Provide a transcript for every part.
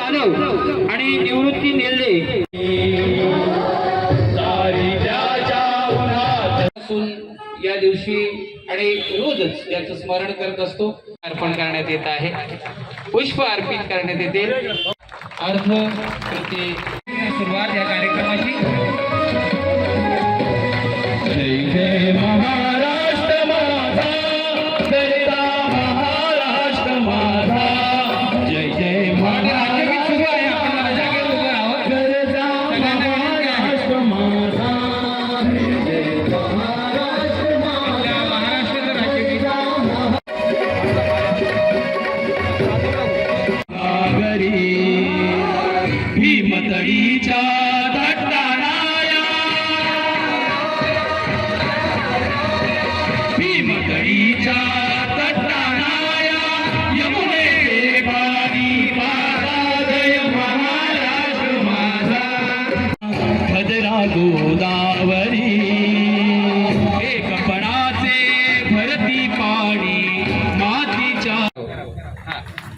जाधव आणि निवृत्ती नेल्ले. असून या दिवशी आणि रोजच याचं स्मरण करत असतो. अर्पण करण्यात येत आहे. पुष्प अर्पित करण्यात येते. अर्ध प्रति सुरुवात या कार्यक्रमाची. जय जय महाराष्ट्र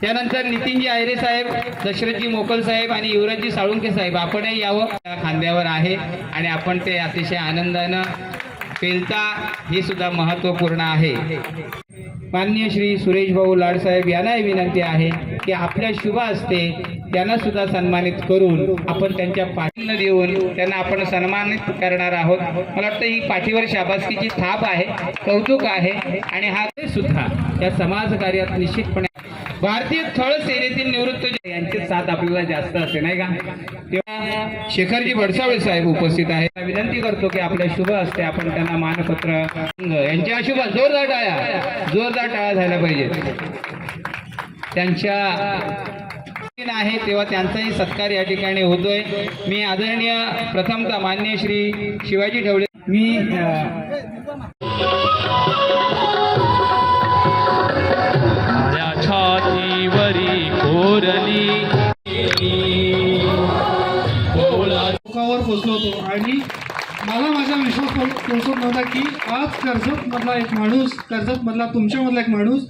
त्यानंतर नितीनजी आयरे साहेब दशरथजी मोकल साहेब आणि युवराजजी साळुंके साहेब. आपणही यावं. खांद्यावर आहे आणि आपण ते अतिशय आनंदानं पेलता हे सुद्धा महत्त्वपूर्ण आहे. माननीय श्री सुरेश भाऊ लाडसाहेब यांनाही विनंती आहे की आपल्या शुभ असते त्यांना सुद्धा सन्मानित करून आपण त्यांच्या पाठीनं देऊन त्यांना आपण सन्मानित करणार आहोत. मला वाटतं ही पाठीवर शाबासकीची थाप आहे कौतुक आहे आणि हा सुद्धा या समाज कार्यात निश्चितपणे भारतीय थळ सेनेतील निवृत्त यांचे साथ आपल्याला जास्त असते नाही का? तेव्हा शेखरजी भडसावळे साहेब उपस्थित आहेत. विनंती करतो की आपल्या शुभ असते आपण त्यांना मानपत्र यांच्या शुभ जोरदार टाळ्या जोरदार टाळ्या झाल्या पाहिजेत. त्यांच्या आहे तेव्हा त्यांचाही सत्कार या ठिकाणी होतोय. मी आदरणीय प्रथमतः मान्य श्री शिवाजी ठेवले मी छातीवरी टोकावर पोचलो होतो. आणि मला माझा विश्वास पो- पोचत नव्हता की आज कर्जतमधला एक माणूस कर्जतमधला तुमच्यामधला एक माणूस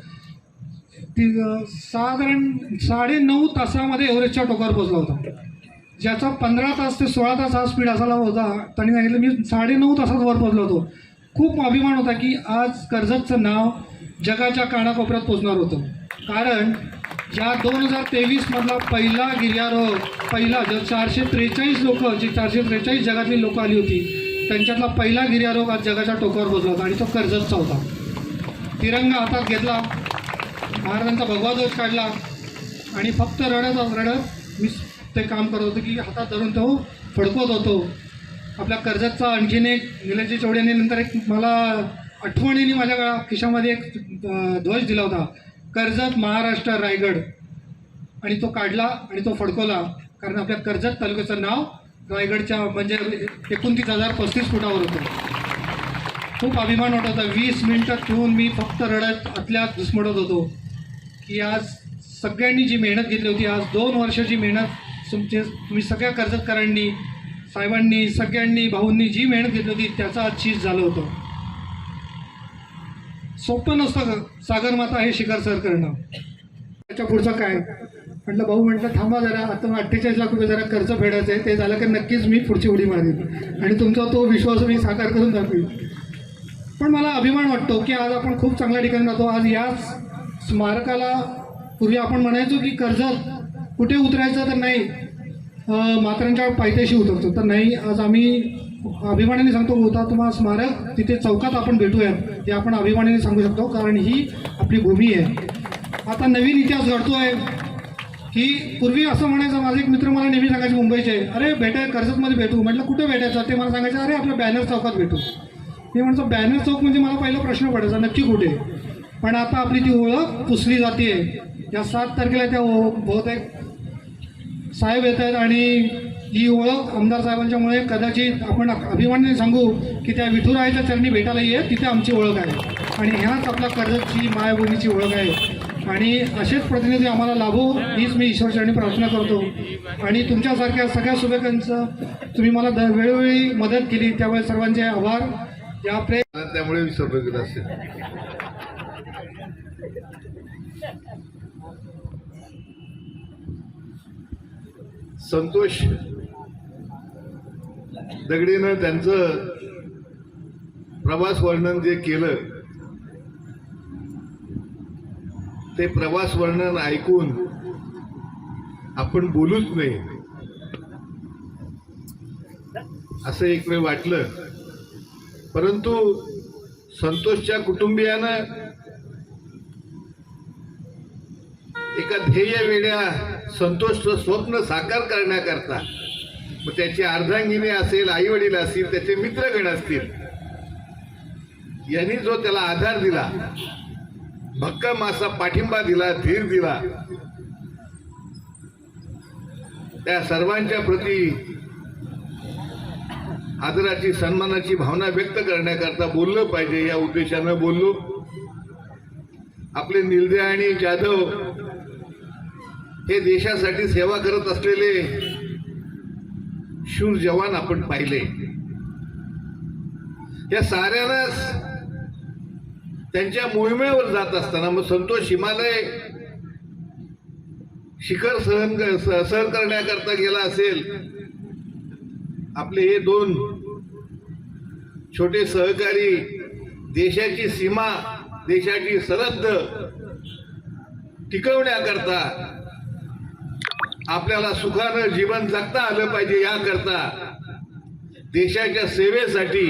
ती साधारण साडे नऊ तासामध्ये एव्हरेजच्या टोकावर पोचला होता. ज्याचा पंधरा तास ते सोळा तास हा स्पीड असायला होता. त्यांनी सांगितलं मी साडे नऊ तासात वर पोचलो होतो. खूप अभिमान होता की आज कर्जतचं नाव जगाच्या कानाकोपऱ्यात पोचणार होतं. कारण या दोन हजार तेवीसमधला पहिला गिर्यारोह पहिला जर चारशे त्रेचाळीस लोक जे चारशे त्रेचाळीस जगातली लोक आली होती त्यांच्यातला पहिला गिर्यारोहक आज जगाच्या टोकावर पोचला होता आणि तो कर्जतचा होता. तिरंगा हातात घेतला महाराजांचा भगवा ध्वज काढला आणि फक्त रडत रडत मी ते काम करत होतो की हातात धरून तो फडकवत होतो. आपल्या कर्जतचा आणखीन एक निलजी चौड्याने नंतर एक मला आठवणीने माझ्या खिशामध्ये एक ध्वज दिला होता. कर्जत महाराष्ट्र रायगड. आणि तो काढला आणि तो फडकवला. कारण आपल्या कर्जत तालुक्याचं नाव रायगडच्या म्हणजे एकोणतीस हजार पस्तीस फुटावर होतं. खूप अभिमान वाटत होता. वीस मिनटं ठेवून मी फक्त रडत आतल्यात घुसमडत होतो. की आज सगळ्यांनी जी मेहनत घेतली होती आज दोन वर्षाची मेहनत तुमचे तुम्ही सगळ्या कर्जतकारांनी साहेबांनी सगळ्यांनी भाऊंनी जी मेहनत घेतली होती त्याचं आज चीज झालं होतं. सोपं नसतं सागर सागरमाता हे शिखर सर करणं. त्याच्या पुढचं काय? म्हटलं भाऊ म्हटलं थांबा जरा. आता मग अठ्ठेचाळीस लाख रुपये जरा कर्ज फेडायचं आहे ते झालं की नक्कीच मी पुढची उडी मारेन. आणि तुमचा तो विश्वास मी साकार करून दाखवेन. पण मला अभिमान वाटतो की आज आपण खूप चांगल्या ठिकाणी राहतो आज याच स्मारकाला पूर्वी आपण म्हणायचो की कर्जत कुठे उतरायचं तर नाही मात्रांच्या पायथ्याशी उतरतो. तर नाही आज आम्ही अभिमानाने सांगतो होता स्मारक तिथे चौकात आपण भेटूया. हे आपण अभिमानाने सांगू शकतो कारण ही आपली भूमी आहे. आता नवीन इतिहास घडतोय की पूर्वी असं म्हणायचं माझे एक मित्र मला नेहमी सांगायचे मुंबईचे अरे भेटाय कर्जतमध्ये भेटू. म्हटलं कुठे भेटायचं? ते मला सांगायचं अरे आपल्या बॅनर चौकात भेटू. मी म्हणतो बॅनर चौक म्हणजे मला पहिला प्रश्न पडायचा नक्की कुठे? पण आता आपली ती ओळख पुसली जाते या सात तारखेला त्या बहुतेक साहेब येत आहेत आणि ही ओळख आमदार साहेबांच्यामुळे कदाचित आपण अभिमानाने सांगू की त्या विठुरायाच्या चरणी भेटायला ये तिथे आमची ओळख आहे. आणि ह्याच आपल्या कर्जतची मायाभूमीची ओळख आहे. आणि असेच प्रतिनिधी आम्हाला लाभो हीच मी ईश्वरचरणी प्रार्थना करतो. आणि तुमच्यासारख्या सगळ्या शुभेकांचं तुम्ही मला द वेळोवेळी मदत केली त्यामुळे सर्वांचे आभार. या प्रे त्यामुळे विसर्ग असेल. संतोष दगडीनं त्यांचं प्रवास वर्णन जे केलं ते प्रवास वर्णन ऐकून आपण बोलूच नाही असं एक वेळ वाटलं. परंतु संतोषच्या कुटुंबियानं एका ध्येय वेगळ्या संतोषचं स्वप्न साकार करण्याकरता. मग त्याची अर्धांगिनी असेल आई वडील असतील त्याचे मित्रगण असतील यांनी जो त्याला आधार दिला भक्कम असा पाठिंबा दिला धीर दिला त्या सर्वांच्या प्रती आदराची सन्मानाची भावना व्यक्त करण्याकरता बोललं पाहिजे. या उद्देशानं बोललो. आपले निलदे आणि जाधव हे देशासाठी सेवा करत असलेले शूर जवान आपण पाहिले. या साऱ्यांनाच त्यांच्या मोहिमेवर जात असताना मग संतोष हिमालय शिखर सहन सहन करण्याकरता गेला असेल. आपले हे दोन छोटे सहकारी देशाची सीमा देशाची सरहद्द टिकवण्याकरता आपल्याला सुखानं जीवन जगता आलं पाहिजे याकरता देशाच्या सेवेसाठी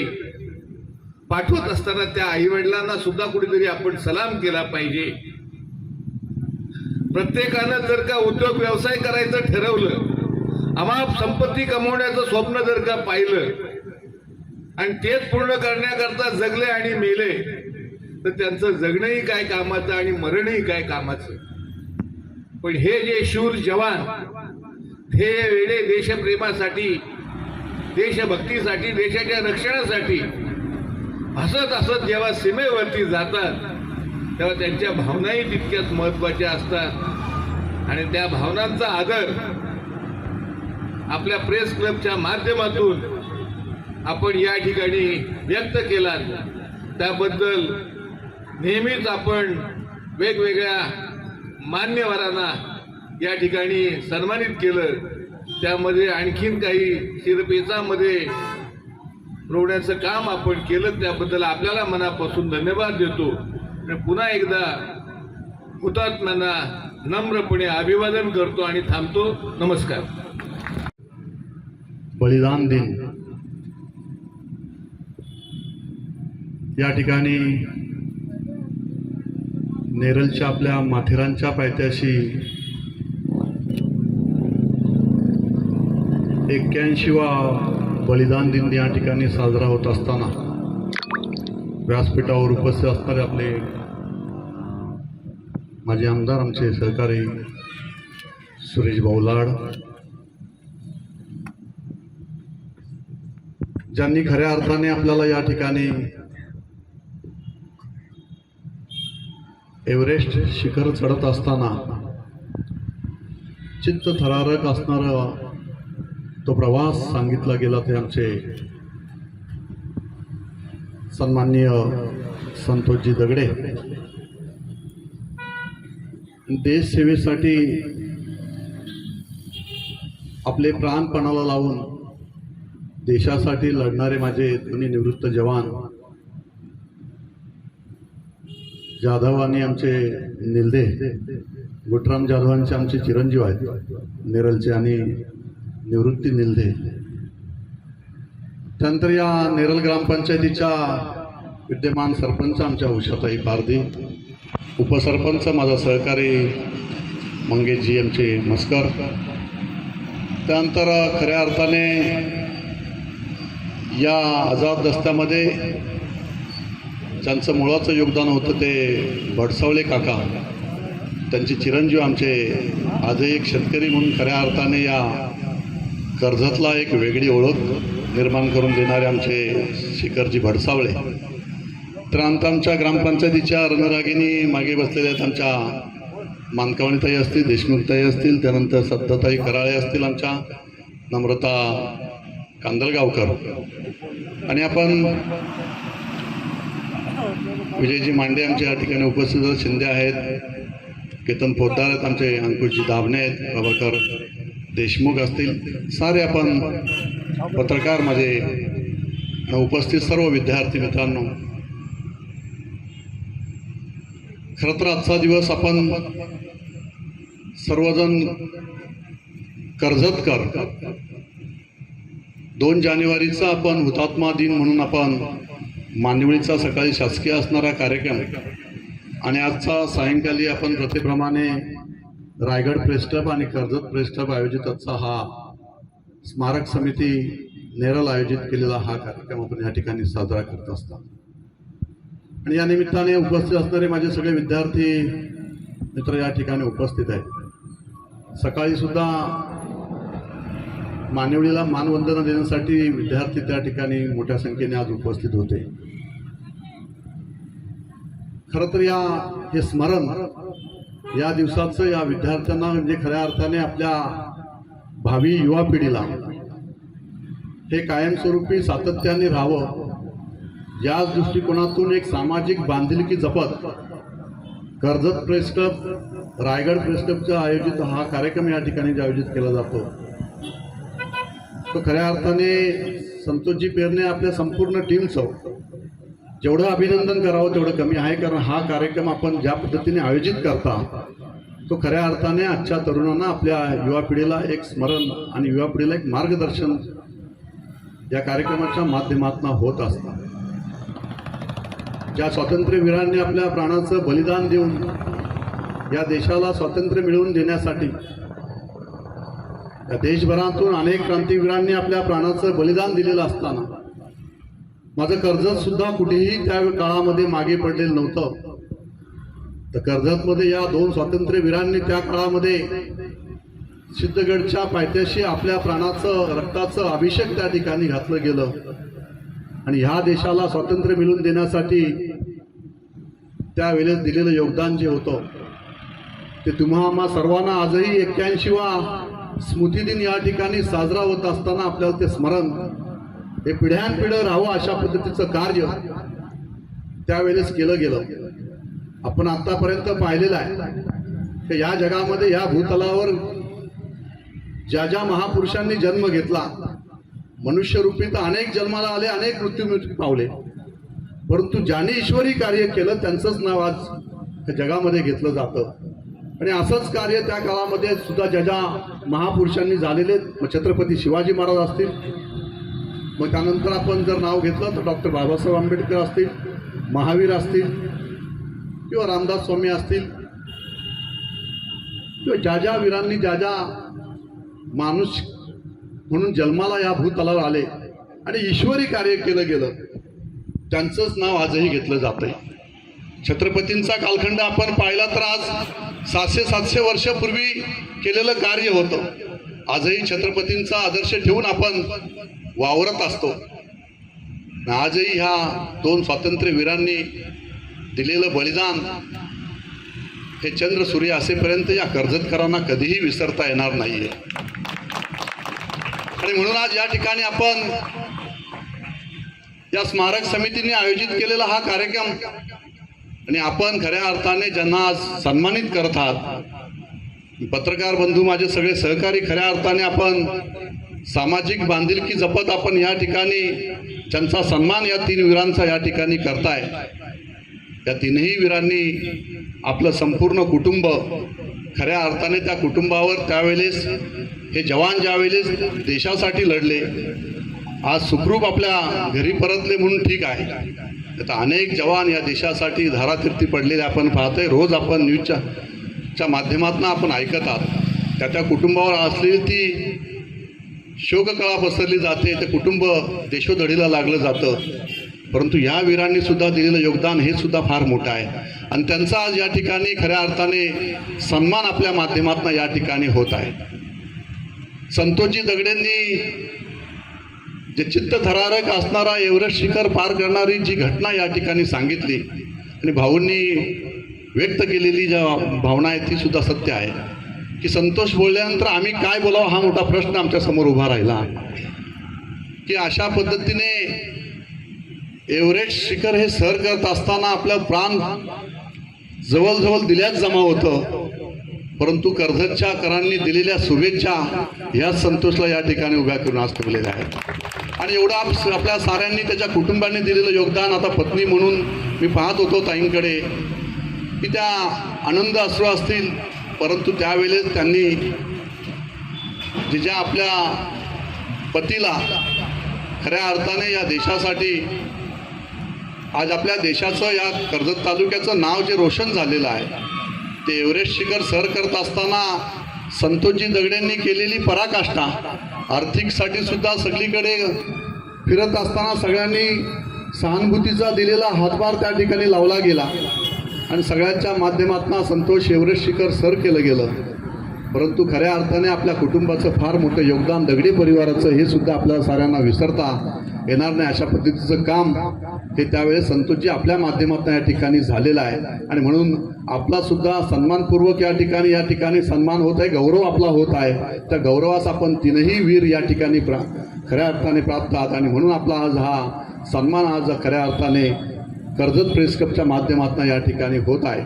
पाठवत असताना त्या आईवडिलांना सुद्धा कुठेतरी आपण सलाम केला पाहिजे. प्रत्येकानं जर का उद्योग व्यवसाय करायचं ठरवलं अमाप संपत्ती कमवण्याचं स्वप्न जर का पाहिलं आणि तेच पूर्ण करण्याकरता जगले आणि मेले तर त्यांचं जगणंही काय कामाचं आणि मरणही काय कामाचं? पण हे जे शूर जवान हे वेळे देशप्रेमासाठी देशभक्तीसाठी देशाच्या रक्षणासाठी हसत हसत जेव्हा सीमेवरती जातात तेव्हा त्यांच्या भावनाही तितक्याच महत्त्वाच्या असतात. आणि त्या भावनांचा आदर आपल्या प्रेस क्लबच्या माध्यमातून आपण या ठिकाणी व्यक्त केला त्याबद्दल नेहमीच आपण वेगवेगळ्या मान्यवरांना या ठिकाणी सन्मानित केलं. त्यामध्ये आणखीन काही शिरपेचामध्ये रोवण्याचं काम आपण केलं. त्याबद्दल आपल्याला मनापासून धन्यवाद देतो. आणि पुन्हा एकदा हुतात्म्यांना नम्रपणे अभिवादन करतो आणि थांबतो. नमस्कार. बलिदान दिन. या ठिकाणी नेरलच्या आपल्या माथेरानच्या पायथ्याशी एक्क्याऐंशीवा बलिदान दिन या ठिकाणी साजरा होत असताना व्यासपीठावर उपस्थित असणारे आपले माझे आमदार आमचे सहकारी सुरेश भाऊलाड ज्यांनी खऱ्या अर्थाने आपल्याला या ठिकाणी एव्हरेस्ट शिखर चढत असताना चित्त थरारक असणारा तो प्रवास सांगितला गेला ते आमचे सन्माननीय संतोषजी दगडे. देशसेवेसाठी आपले प्राणपणाला लावून देशासाठी लढणारे माझे दोन्ही निवृत्त जवान जाधव आणि आमचे निलदे गुटराम जाधवांचे आमचे चिरंजीव आहेत नेरलचे आणि निवृत्ती निलदे. त्यानंतर या नेरल ग्रामपंचायतीच्या विद्यमान सरपंच आमच्या उषाताई पारदी उपसरपंच माझा सहकारी मंगेशजी आमचे मस्कर. त्यानंतर खऱ्या अर्थाने या आझाद दस्त्यामध्ये ज्यांचं मुळाचं योगदान होतं ते भडसावळे काका. त्यांचे चिरंजीव आमचे आजही एक शेतकरी म्हणून खऱ्या अर्थाने या कर्जतला एक वेगळी ओळख निर्माण करून देणारे आमचे शिखरजी भडसावळे. त्यानंतर आमच्या ग्रामपंचायतीच्या रणरागिनी मागे बसलेल्या आहेत आमच्या मानकावणीताई असतील देशमुखताई असतील त्यानंतर सत्ताताई कराळे असतील आमच्या नम्रता कांदळगावकर आणि आपण विजयजी मांडे आमच्या या ठिकाणी उपस्थित शिंदे आहेत. केतन पोद्दार आहेत आमचे अंकुशजी दाभणे आहेत प्रभाकर देशमुख असतील. सारे आपण पत्रकार माझे उपस्थित सर्व विद्यार्थी मित्रांनो. खरं तर आजचा दिवस आपण सर्वजण कर्जतकर दोन जानेवारीचा आपण हुतात्मा दिन म्हणून आपण मानवळीचा सकाळी शासकीय असणारा कार्यक्रम आणि आजचा सायंकाळी आपण प्रथेप्रमाणे रायगड प्रेस क्लब आणि कर्जत प्रेस क्लब आयोजित आजचा हा स्मारक समिती नेरल आयोजित केलेला हा कार्यक्रम आपण या ठिकाणी साजरा करत असतात आणि या निमित्ताने उपस्थित असणारे माझे सगळे विद्यार्थी मित्र या ठिकाणी उपस्थित आहेत. सकाळी सुद्धा मानवळीला मानवंदना देण्यासाठी विद्यार्थी त्या ठिकाणी मोठ्या संख्येने आज उपस्थित होते. खरं तर या हे स्मरण या दिवसाचं या विद्यार्थ्यांना म्हणजे खऱ्या अर्थाने आपल्या भावी युवा पिढीला हे कायमस्वरूपी सातत्याने राहावं याच दृष्टिकोनातून एक सामाजिक बांधिलकी जपत Karjat press club Raigad press क्लबचा आयोजित हा कार्यक्रम या ठिकाणी आयोजित केला जातो. तो खऱ्या अर्थाने संतोषजी पेरणे आपल्या संपूर्ण टीमचं जेवढं अभिनंदन करावं तेवढं कमी आहे कारण हा कार्यक्रम आपण ज्या पद्धतीने आयोजित करता तो खऱ्या अर्थाने आजच्या तरुणांना आपल्या युवा पिढीला एक स्मरण आणि युवा पिढीला एक मार्गदर्शन या कार्यक्रमाच्या माध्यमातून होत असतात ज्या स्वातंत्र्यवीरांनी आपल्या प्राणाचं बलिदान देऊन या देशाला स्वातंत्र्य मिळवून देण्यासाठी या देशभरातून अनेक क्रांतीवीरांनी आपल्या प्राणाचं बलिदान दिलेलं असताना माझं कर्जत सुद्धा कुठेही त्या काळामध्ये मागे पडलेलं नव्हतं. तर कर्जतमध्ये या दोन स्वातंत्र्यवीरांनी त्या काळामध्ये सिद्धगडच्या पायथ्याशी आपल्या प्राणाचं रक्ताचं अभिषेक त्या ठिकाणी घातलं गेलं. आणि ह्या देशाला स्वातंत्र्य मिळवून देण्यासाठी त्यावेळेस दिलेलं योगदान जे होतं ते तुम्हा आम्हा सर्वांना आजही एक्क्याऐंशीवा स्मृतिदिन या ठिकाणी साजरा होत असताना आपल्याला ते स्मरण हे पिढ्यानपिढं राहावं अशा पद्धतीचं कार्य त्यावेळेस केलं गेलं. आपण आतापर्यंत पाहिलेलं आहे की या जगामध्ये या भूतलावर ज्या ज्या महापुरुषांनी जन्म घेतला मनुष्यरूपी तर अनेक जन्माला आले अनेक मृत्यू पावले. परंतु ज्याने ईश्वरी कार्य केलं त्यांचंच नाव आज जगामध्ये घेतलं जातं. आणि असंच कार्य त्या काळामध्ये सुद्धा ज्या ज्या महापुरुषांनी झालेले मग छत्रपती शिवाजी महाराज असतील मग त्यानंतर आपण जर नाव घेतलं तर डॉक्टर बाबासाहेब आंबेडकर असतील महावीर असतील किंवा रामदास स्वामी असतील किंवा ज्या ज्या वीरांनी ज्या ज्या माणूस म्हणून जन्माला या भूतलावर आले आणि ईश्वरी कार्य केलं गेलं त्यांचंच नाव आजही घेतलं जातंय. छत्रपतींचा कालखंड आपण पाहिला तर आज सातशे सातशे वर्षापूर्वी केलेलं कार्य होतं. आजही छत्रपतींचा आदर्श ठेवून आपण वावरत असतो. आजही ह्या दोन स्वातंत्र्यवीरांनी दिलेलं बलिदान हे चंद्र सूर्य असेपर्यंत या कर्जतकरांना कधीही विसरता येणार नाहीये. आणि म्हणून आज या ठिकाणी आपण या स्मारक समितीने आयोजित केलेला हा कार्यक्रम आणि आपण खऱ्या अर्थाने ज्यांना आज सन्मानित करत आहात पत्रकार बंधू माझे सगळे सहकारी खऱ्या अर्थाने आपण सामाजिक बांधिलकी जपत आपण या ठिकाणी ज्यांचा सन्मान या तीन वीरांचा या ठिकाणी करताय या तीनही वीरांनी आपलं संपूर्ण कुटुंब खऱ्या अर्थाने त्या कुटुंबावर त्यावेळेस हे जवान ज्यावेळेस देशासाठी लढले आज सुखरूप आपल्या घरी परतले म्हणून ठीक आहे. आता अनेक जवान या देशासाठी धारातीर्थी पडलेले आपण पाहतोय. रोज आपण न्यूजच्या च्या माध्यमातून आपण ऐकत आहात. त्या त्या कुटुंबावर असलेली ती शोककळा पसरली जाते. ते कुटुंब देशोधडीला लागलं जातं. परंतु या वीरांनी सुद्धा दिलेलं योगदान हे सुद्धा फार मोठं आहे. आणि त्यांचा आज या ठिकाणी खऱ्या अर्थाने सन्मान आपल्या माध्यमातून या ठिकाणी होत आहे. संतोषजी दगडेंनी जे चित्त थरारक असणारा एव्हरेस्ट शिखर पार करणारी जी घटना या ठिकाणी सांगितली आणि भाऊंनी व्यक्त केलेली ज्या भावना आहे ती सुद्धा सत्य आहे. की संतोष बोलल्यानंतर आम्ही काय बोलावं हा मोठा प्रश्न आमच्यासमोर उभा राहिला. की अशा पद्धतीने एव्हरेस्ट शिखर हे सर करत असताना आपलं प्राण जवळजवळ दिल्याच जमा होतं. परंतु कर्जतच्या करांनी दिलेल्या शुभेच्छा ह्या संतोषला या ठिकाणी उभ्या करून आज ठेवलेल्या आहेत. आणि एवढा आपल्या साऱ्यांनी त्याच्या कुटुंबाने दिलेलं योगदान आता पत्नी म्हणून मी पाहत होतो ताईंकडे की त्या आनंद अश्रू असतील परंतु त्यावेळेस त्यांनी जिच्या आपल्या पतीला खऱ्या अर्थाने या देशासाठी आज आपल्या देशाचं या कर्जत तालुक्याचं नाव जे रोशन झालेलं आहे ते एव्हरेस्ट शिखर सर करत असताना संतोषजी दगडेंनी केलेली पराकाष्ठा. आर्थिकसाठी सुद्धा सगळीकडे फिरत असताना सगळ्यांनी सहानुभूतीचा दिलेला हातभार त्या ठिकाणी लावला गेला. आणि सगळ्यांच्या माध्यमातून संतोष एव्हरेस्ट शिखर सर केलं गेलं. परंतु खऱ्या अर्थाने आपल्या कुटुंबाचं फार मोठं योगदान दगडी परिवाराचं हे सुद्धा आपल्या साऱ्यांना विसरता येणार नाही अशा पद्धतीचं काम हे त्यावेळेस संतोषजी आपल्या माध्यमातून या ठिकाणी झालेलं आहे. आणि म्हणून आपला सुद्धा सन्मानपूर्वक या ठिकाणी या ठिकाणी सन्मान होत आहे गौरव आपला होत आहे. त्या गौरवास आपण तीनही वीर या ठिकाणी प्रा खऱ्या अर्थाने प्राप्त आहात. आणि म्हणून आपला आज हा सन्मान आज खऱ्या अर्थाने कर्जत प्रेस क्लबच्या माध्यमातून या ठिकाणी होत आहे.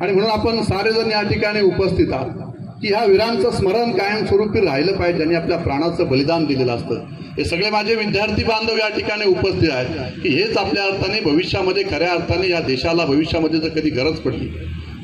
आणि म्हणून आपण सारेजण या ठिकाणी उपस्थित आहात. की ह्या वीरांचं स्मरण कायमस्वरूपी राहिलं पाहिजे ज्यांनी आपल्या प्राणाचं बलिदान दिलेलं असतं. हे सगळे माझे विद्यार्थी बांधव या ठिकाणी उपस्थित आहेत की हेच आपल्या अर्थाने भविष्यामध्ये खऱ्या अर्थाने या देशाला भविष्यामध्ये जर कधी गरज पडली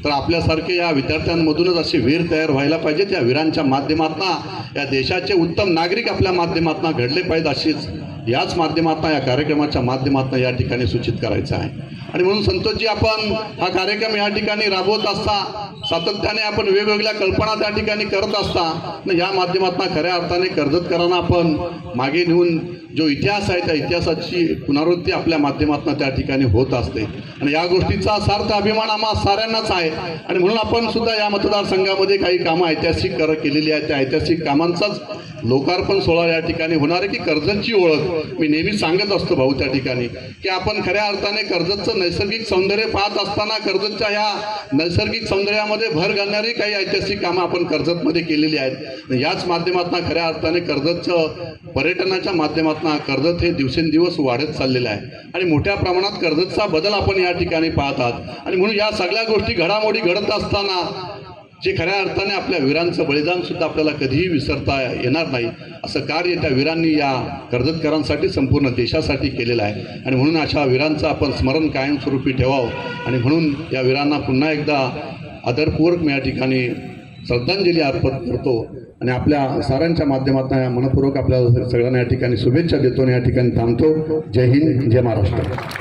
तर आपल्यासारखे या विद्यार्थ्यांमधूनच असे वीर तयार व्हायला पाहिजेत. या वीरांच्या माध्यमातून या देशाचे उत्तम नागरिक आपल्या माध्यमातून घडले पाहिजेत अशीच याच माध्यमातून या कार्यक्रमाच्या माध्यमातून या ठिकाणी सूचित करायचं आहे. आणि म्हणून संतोषजी आपण हा कार्यक्रम या ठिकाणी राबवत असता सातत्याने आपण वेगवेगळ्या कल्पना त्या ठिकाणी करत असता न या माध्यमातून खऱ्या अर्थाने कर्जतकरांना आपण मागे नेऊन जो इतिहास आहे त्या इतिहासाची पुनरावृत्ती आपल्या माध्यमातून त्या ठिकाणी होत असते. आणि या गोष्टीचा सार्थ अभिमान आम्हा साऱ्यांनाच आहे. आणि म्हणून आपण सुद्धा या मतदारसंघामध्ये काही कामं ऐतिहासिक कर केलेली आहेत. त्या ऐतिहासिक कामांचाच लोकार्पण सोहळा या ठिकाणी होणार आहे की कर्जतची ओळख. मी नेहमी सांगत असतो भाऊ त्या ठिकाणी की आपण खऱ्या अर्थाने कर्जतचं नैसर्गिक सौंदर्य पाहत असताना कर्जतच्या ह्या नैसर्गिक सौंदर्यामध्ये भर घालणारी काही ऐतिहासिक कामं आपण कर्जतमध्ये केलेली आहेत. याच माध्यमातून खऱ्या अर्थाने कर्जतचं पर्यटनाच्या माध्यमातून कर्जत हे दिवसेंदिवस वाढत चाललेलं आहे. आणि मोठ्या प्रमाणात कर्जतचा बदल आपण या ठिकाणी पाहत आहात. आणि म्हणून या सगळ्या गोष्टी घडामोडी घडत असताना जे खऱ्या अर्थाने आपल्या वीरांचं बलिदान सुद्धा आपल्याला कधीही विसरता येणार नाही असं कार्य त्या वीरांनी या कर्जतकरांसाठी संपूर्ण देशासाठी केलेलं आहे. आणि म्हणून अशा वीरांचं आपण स्मरण कायमस्वरूपी ठेवावं. आणि म्हणून या वीरांना पुन्हा एकदा आदरपूर्वक मी या ठिकाणी श्रद्धांजली अर्पण करतो. आणि आपल्या साऱ्यांच्या माध्यमातून मनपूर्वक आपल्या सगळ्यांना या ठिकाणी शुभेच्छा देतो आणि या ठिकाणी थांबतो. जय हिंद जय महाराष्ट्र.